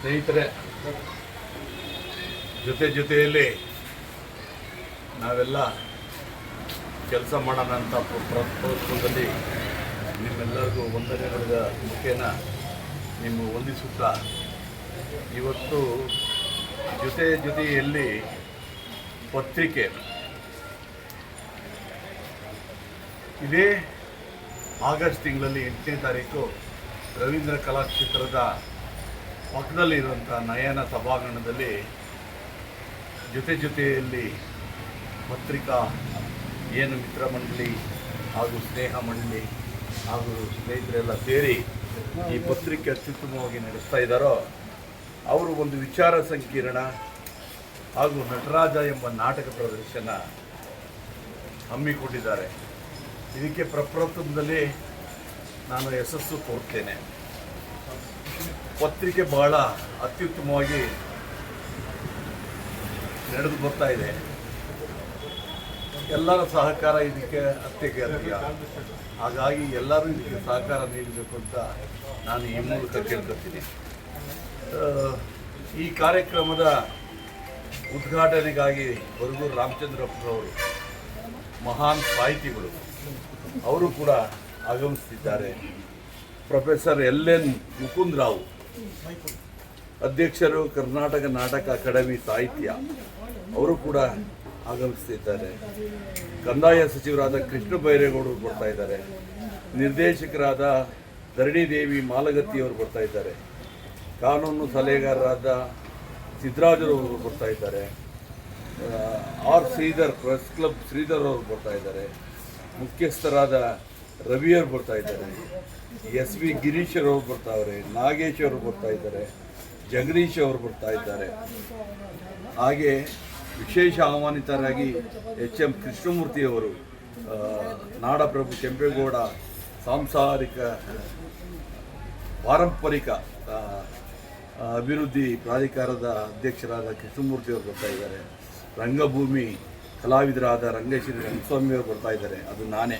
ಸ್ನೇಹಿತರೆ, ಜೊತೆ ಜೊತೆಯಲ್ಲಿ ನಾವೆಲ್ಲ ಕೆಲಸ ಮಾಡೋಣ ಅಂತ ಪ್ರಯತ್ನದಲ್ಲಿ ನಿಮ್ಮೆಲ್ಲರಿಗೂ ವಂದನೆಗಳ ಮುಖೇನ ನಿಮ್ಮ ವಂದಿಸುತ್ತಾ ಇವತ್ತು ಜೊತೆ ಜೊತೆಯಲ್ಲಿ ಪತ್ರಿಕೆ. ಇದೇ ಆಗಸ್ಟ್ ತಿಂಗಳಲ್ಲಿ ಎಂಟನೇ ತಾರೀಕು ರವೀಂದ್ರ ಕಲಾಕ್ಷೇತ್ರದ ಪಕ್ಕದಲ್ಲಿರುವಂಥ ನಯನ ಸಭಾಂಗಣದಲ್ಲಿ ಜೊತೆ ಜೊತೆಯಲ್ಲಿ ಪತ್ರಿಕಾ, ಏನು ಮಿತ್ರ ಮಂಡಳಿ ಹಾಗೂ ಸ್ನೇಹ ಮಂಡಳಿ ಹಾಗೂ ಸ್ನೇಹಿತರೆಲ್ಲ ಸೇರಿ ಈ ಪತ್ರಿಕೆ ಅತ್ಯುತ್ತಮವಾಗಿ ನಡೆಸ್ತಾ ಇದ್ದಾರೋ, ಅವರು ಒಂದು ವಿಚಾರ ಸಂಕಿರಣ ಹಾಗೂ ನಟರಾಜ ಎಂಬ ನಾಟಕ ಪ್ರದರ್ಶನ ಹಮ್ಮಿಕೊಂಡಿದ್ದಾರೆ. ಇದಕ್ಕೆ ಪ್ರಪ್ರಥಮದಲ್ಲಿ ನಾನು ಯಶಸ್ಸು ಕೋರ್ತೇನೆ ಪತ್ರಿಕೆ ಬಹಳ ಅತ್ಯುತ್ತಮವಾಗಿ ನಡೆದು ಬರ್ತಾ ಇದೆ. ಎಲ್ಲರ ಸಹಕಾರ ಇದಕ್ಕೆ ಅತ್ಯಗತ್ಯ. ಹಾಗಾಗಿ ಎಲ್ಲರೂ ಇದಕ್ಕೆ ಸಹಕಾರ ನೀಡಬೇಕು ಅಂತ ನಾನು ಈ ಮೂಲಕ ಕೇಳ್ಕೊತೀನಿ. ಈ ಕಾರ್ಯಕ್ರಮದ ಉದ್ಘಾಟನೆಗಾಗಿ ಬರಗೂರು ರಾಮಚಂದ್ರಪ್ಪನವರು ಮಹಾನ್ ಸಾಹಿತಿಗಳು. ಅವರು ಕೂಡ ಆಗಮಿಸ್ತಿದ್ದಾರೆ. Professor L N Mukund Rao ಅಧ್ಯಕ್ಷರು ಕರ್ನಾಟಕ ನಾಟಕ ಅಕಾಡೆಮಿ ಸಾಹಿತ್ಯ, ಅವರು ಕೂಡ ಆಗಮಿಸ್ತಿದ್ದಾರೆ. ಕಂದಾಯ ಸಚಿವರಾದ ಕೃಷ್ಣ ಬೈರೇಗೌಡರು ಬರ್ತಾ ಇದ್ದಾರೆ. ನಿರ್ದೇಶಕರಾದ ಧರಣಿ ದೇವಿ ಮಾಲಗತ್ತಿಯವರು ಬರ್ತಾ ಇದ್ದಾರೆ. ಕಾನೂನು ಸಲಹೆಗಾರರಾದ ಸಿದ್ದರಾಜರವರು ಬರ್ತಾ ಇದ್ದಾರೆ. R Sridhar press club Sridhar ಅವರು ಬರ್ತಾ ಇದ್ದಾರೆ. ಮುಖ್ಯಸ್ಥರಾದ ರವಿಯವರು ಬರ್ತಾ ಇದ್ದಾರೆ. ಎಸ್ ವಿ ಗಿರೀಶ್ ಅವರು ಬರ್ತಾವ್ರೆ ನಾಗೇಶ್ ಅವರು ಬರ್ತಾ ಇದ್ದಾರೆ ಜಗದೀಶ್ ಅವರು ಬರ್ತಾ ಇದ್ದಾರೆ. ಹಾಗೆ ವಿಶೇಷ ಆಹ್ವಾನಿತರಾಗಿ ಎಚ್ ಎಂ ಕೃಷ್ಣಮೂರ್ತಿ ಅವರು ಆ, ನಾಡಪ್ರಭು ಕೆಂಪೇಗೌಡ ಸಾಂಸಾರಿಕ ಪಾರಂಪರಿಕ ಅಭಿವೃದ್ಧಿ ಪ್ರಾಧಿಕಾರದ ಅಧ್ಯಕ್ಷರಾದ ಕೃಷ್ಣಮೂರ್ತಿ ಅವರು ಬರ್ತಾ ಇದ್ದಾರೆ. ರಂಗಭೂಮಿ ಕಲಾವಿದರಾದ ರಂಗೇಶ್ವರಿ ರಂಗಸ್ವಾಮಿ ಅವರು ಬರ್ತಾ ಇದ್ದಾರೆ. ಅದು ನಾನೇ.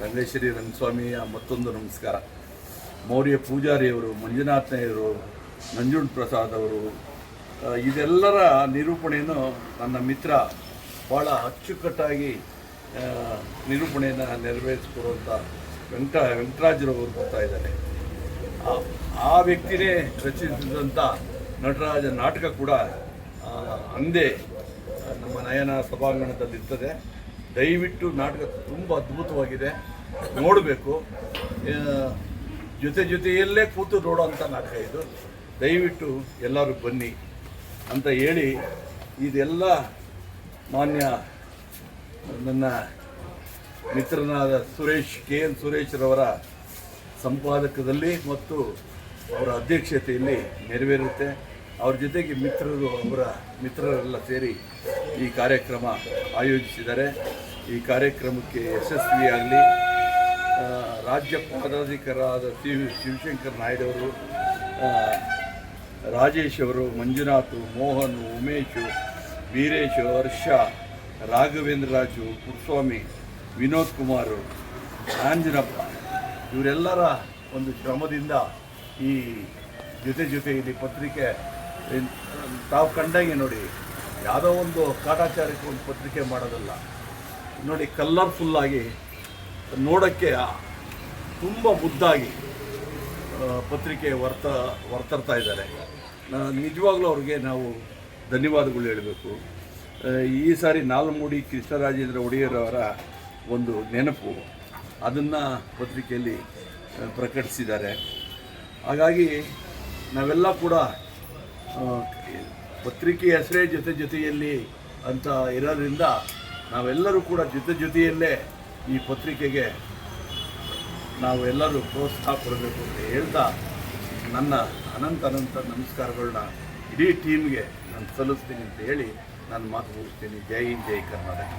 ರಂಗೇಶ್ವರಿ ರಂಗಸ್ವಾಮಿಯ ಮತ್ತೊಂದು ನಮಸ್ಕಾರ. ಮೌರ್ಯ ಪೂಜಾರಿಯವರು ಮಂಜುನಾಥಯ್ಯವರು ನಂಜುಂಡ್ ಪ್ರಸಾದ್ ಅವರು ಇದೆಲ್ಲರ ನಿರೂಪಣೆಯನ್ನು ನನ್ನ ಮಿತ್ರ ಭಾಳ ಅಚ್ಚುಕಟ್ಟಾಗಿ ನಿರೂಪಣೆಯನ್ನು ನೆರವೇರಿಸಿಕೊಡುವಂಥ ವೆಂಕಟ ವೆಂಕಟರಾಜರವರು ಬರ್ತಾ ಇದ್ದಾರೆ. ಆ- ವ್ಯಕ್ತಿನೇ ರಚಿಸಿದಂಥ ನಟರಾಜ ನಾಟಕ ಕೂಡ ಅಂದೇ ನಮ್ಮ ನಯನ ಸಭಾಂಗಣದಲ್ಲಿರ್ತದೆ. ದಯವಿಟ್ಟು ನಾಟಕ ತುಂಬ ಅದ್ಭುತವಾಗಿದೆ. ನೋಡಬೇಕು. ಜೊತೆ ಜೊತೆಯಲ್ಲೇ ಕೂತು ನೋಡೋವಂಥ ನಾಟಕ ಇದು. ದಯವಿಟ್ಟು ಎಲ್ಲರೂ ಬನ್ನಿ ಅಂತ ಹೇಳಿ ಇದೆಲ್ಲ ಮಾನ್ಯ ನನ್ನ ಮಿತ್ರನಾದ ಸುರೇಶ್, ಕೆ ಎನ್ ಸುರೇಶ್ರವರ ಸಂಪಾದಕದಲ್ಲಿ ಮತ್ತು ಅವರ ಅಧ್ಯಕ್ಷತೆಯಲ್ಲಿ ನೆರವೇರುತ್ತೆ. ಅವ್ರ ಜೊತೆಗೆ ಮಿತ್ರರು, ಅವರ ಮಿತ್ರರೆಲ್ಲ ಸೇರಿ ಈ ಕಾರ್ಯಕ್ರಮ ಆಯೋಜಿಸಿದ್ದಾರೆ. ಈ ಕಾರ್ಯಕ್ರಮಕ್ಕೆ ಯಶಸ್ವಿಯಾಗಲಿ. ರಾಜ್ಯ ಪದಾಧಿಕಾರರಾದ ಸಿ ಶಿವಶಂಕರ್ ನಾಯ್ಡು ಅವರು ರಾಜೇಶ್ ಅವರು, ಮಂಜುನಾಥ್, ಮೋಹನ್, ಉಮೇಶು, ವೀರೇಶ್, ಹರ್ಷ, ರಾಘವೇಂದ್ರ ರಾಜು, ಪುರುಸ್ವಾಮಿ, ವಿನೋದ್ ಕುಮಾರ್, ಆಂಜನಪ್ಪ, ಇವರೆಲ್ಲರ ಒಂದು ಶ್ರಮದಿಂದ ಈ ಜೊತೆ ಜೊತೆ ಇಲ್ಲಿ ಪತ್ರಿಕೆ ತಾವು ಕಂಡಂಗೆ ನೋಡಿ, ಯಾವುದೋ ಒಂದು ಕಾಟಾಚಾರಕ್ಕೆ ಒಂದು ಪತ್ರಿಕೆ ಮಾಡೋದಲ್ಲ. ನೋಡಿ ಕಲ್ಲರ್ಫುಲ್ಲಾಗಿ ನೋಡೋಕ್ಕೆ ತುಂಬ ಮುದ್ದಾಗಿ ಪತ್ರಿಕೆ ವರ್ತ, ವರ್ತರ್ತಾ ಇದ್ದಾರೆ. ನಿಜವಾಗ್ಲೂ ಅವ್ರಿಗೆ ನಾವು ಧನ್ಯವಾದಗಳು ಹೇಳಬೇಕು. ಈ ಸಾರಿ ನಾಲ್ಮೂಡಿ ಕೃಷ್ಣರಾಜೇಂದ್ರ ಒಡೆಯರವರ ಒಂದು ನೆನಪು ಅದನ್ನು ಪತ್ರಿಕೆಯಲ್ಲಿ ಪ್ರಕಟಿಸಿದ್ದಾರೆ. ಹಾಗಾಗಿ ನಾವೆಲ್ಲ ಕೂಡ ಪತ್ರಿಕೆ ಹೆಸರೇ ಜೊತೆ ಜೊತೆಯಲ್ಲಿ ಅಂತ ಇರೋದ್ರಿಂದ ನಾವೆಲ್ಲರೂ ಕೂಡ ಜೊತೆ ಜೊತೆಯಲ್ಲೇ ಈ ಪತ್ರಿಕೆಗೆ ನಾವು ಎಲ್ಲರೂ ಪ್ರೋತ್ಸಾಹ ಕೊಡಬೇಕು ಅಂತ ಹೇಳ್ತಾ ನನ್ನ ಅನಂತ ಅನಂತ ನಮಸ್ಕಾರಗಳನ್ನ ಇಡೀ ಟೀಮ್ಗೆ ನಾನು ಸಲ್ಲಿಸ್ತೀನಿ ಅಂತ ಹೇಳಿ ನಾನು ಮಾತು ಮುಗಿಸ್ತೀನಿ. ಜೈ ಹಿಂದ್, ಜೈ ಕರ್ನಾಟಕ.